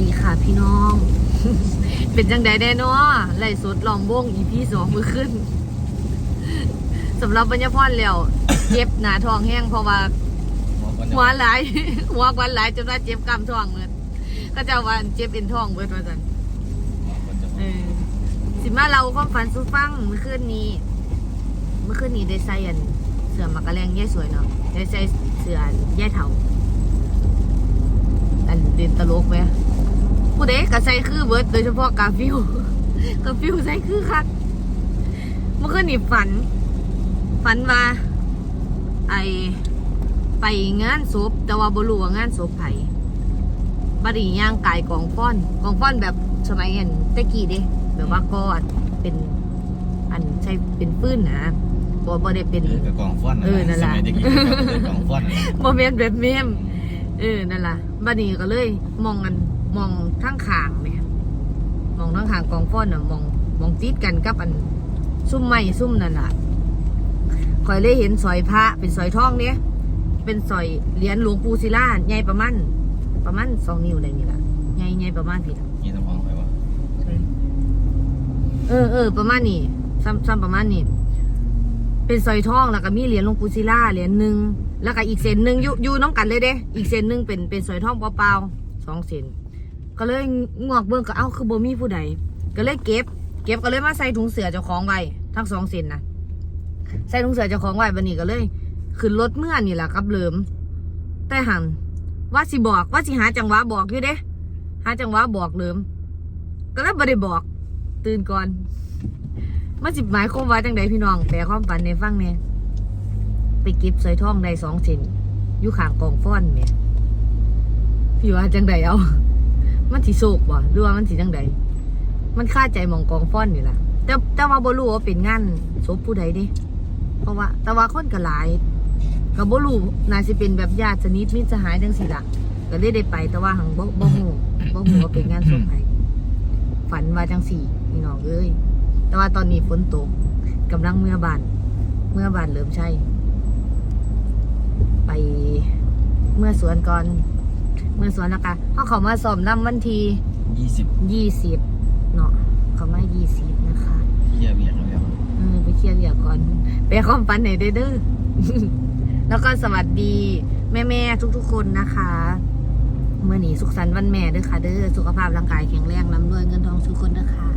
ดีค่ะพี่น้อง เป็นจังใดแน่เนาะไล่สดลองวงอีพีสองมือขึ้นสำหรับปัญญาพรแล้วเจ็บหนาท้องแห้งเพราะว่า หัวหลาย หัวควันหลายจนว่าเจ็บกล้ามท้องเหมือนก็จะว่าเจ็บเอ็นท้องเบิดว่าจันเออสิมาเราความฝันสู้ฟังเมื่อคืนนี้ เมื่อคืนนี้ได้ใส่อันเสื้อมักกะแรงแย่สวยเนาะได้ใส่เสื้ออันแย่เถาอันเด่นตลกไหม ผู้ใดก็ใส่คือเบิร์ดโดยเฉพาะกาฟิวกาฟิวใส่คือคักเมื่อคืนนี้ฝัน ฝันว่า ไอไปงานศพแต่ว่าบ่รู้ว่างานศพไผบัดนี้ย่างกายกองฟ้อนกองฟ้อนแบบสมัยอันแตะกี้เด้แบบว่าก็เป็น อันใช้เป็นปืนนะบ่บ่ได้เป็นเออกระกองฟ้อนเออนั่นล่ะสมัยเด็กๆก็เป็นกองฟ้อนนั่นล่ะบ่แม่นแบบเมมเออนั่นล่ะบัดนี้ก็เลยมองกัน มองทั้งขางแหม่มองทั้งขางกองฟ้อนน่ะมองมองติดกันกับอัน ซุ่มไม้ซุ่มนั่นล่ะข่อยเลยเห็นสอยพระเป็นสอยทองเด้เป็นสอยเหรียญหลวงปู่ศิลาใหญ่ประมาณประมาณสองนิ้วได้นี่ล่ะใหญ่ใหญ่ประมาณพี่ล่ะนี่ต้องฟังไปว่าเออเออประมาณนี้ซ้ำซ้ำประมาณนี้เป็นสร้อยทองแล้วก็มีเหรียญหลวงปู่ศิลาเหรียญหนึ่งแล้วก็อีกเส้นหนึ่งอยู่อยู่น้องกันเลยเด้ อีกเส้นหนึ่งเป็นเป็นสร้อยทองเปล่าๆสองเส้น ก็เลยงอกเบิ่งก็เอ้าคือบ่มีผู้ใดก็เลยเก็บ เก็บก็เลยมาใส่ถุงเสือเจ้าของไว้ทั้งสองเส้นนะใส่ถุงเสือเจ้าของไว้บันนี้ก็เลยขึ้นรถเมื่อนี่แหละครับเลิมแต่หันว่าสิบอกว่าสิหาจังหวะบอกอยู่เด้ หาจังหวะบอกเลิมก็เลยบ่ได้บอก ตื่นก่อนมันสิหมายความว่าจังใดพี่น้องแต่ความฝันในฟังเนี่ยไปเก็บสร้อยทองได้สองเซนอยู่ข้างกองฟ้อนเนี่ยพี่ว่าจังใดเอา มันสิโศกบ่หรือว่ามันสิจังใดมันคาใจหมองกองฟ้อนนี่ล่ะ แต่แต่ว่าบ่รู้ว่าเป็นงานศพผู้ใดเด้เพราะว่า แต่ว่าคนก็หลายก็บ่รู้น่าสิเป็นแบบญาติสนิทมิตรสหายจังสิล่ะก็เลยได้ไปแต่ว่าหังบ่บ่ฮู้บ่ฮู้ว่าเป็นงานศพไผฝันว่าจังสี่พี่น้องเอ้ยแต่ว่าตอนนี้ฝนตกกำลังเมื่อบานเมื่อบานเริ่มใช่ ไปเมื่อสวนก่อนเมื่อสวนนะคะเขาเขามาสอบน้ำวันทียี่สิบยี่สิบเนาะเขามายี่สิบนะคะเที่ยวเบียดแล้วเออไปเคลียร์เดี๋ยวก่อน ไปความฝันไหนอยเด้อเด้อแล้วก็สวัสดีแม่แม่ๆทุกๆคนนะคะเมื่อนี้สุขสันต์วันแม่เด้อค่ะเด้อสุขภาพร่างกายแข็งแรงร่ำรวยเงินทองทุกคนเด้อค่ะ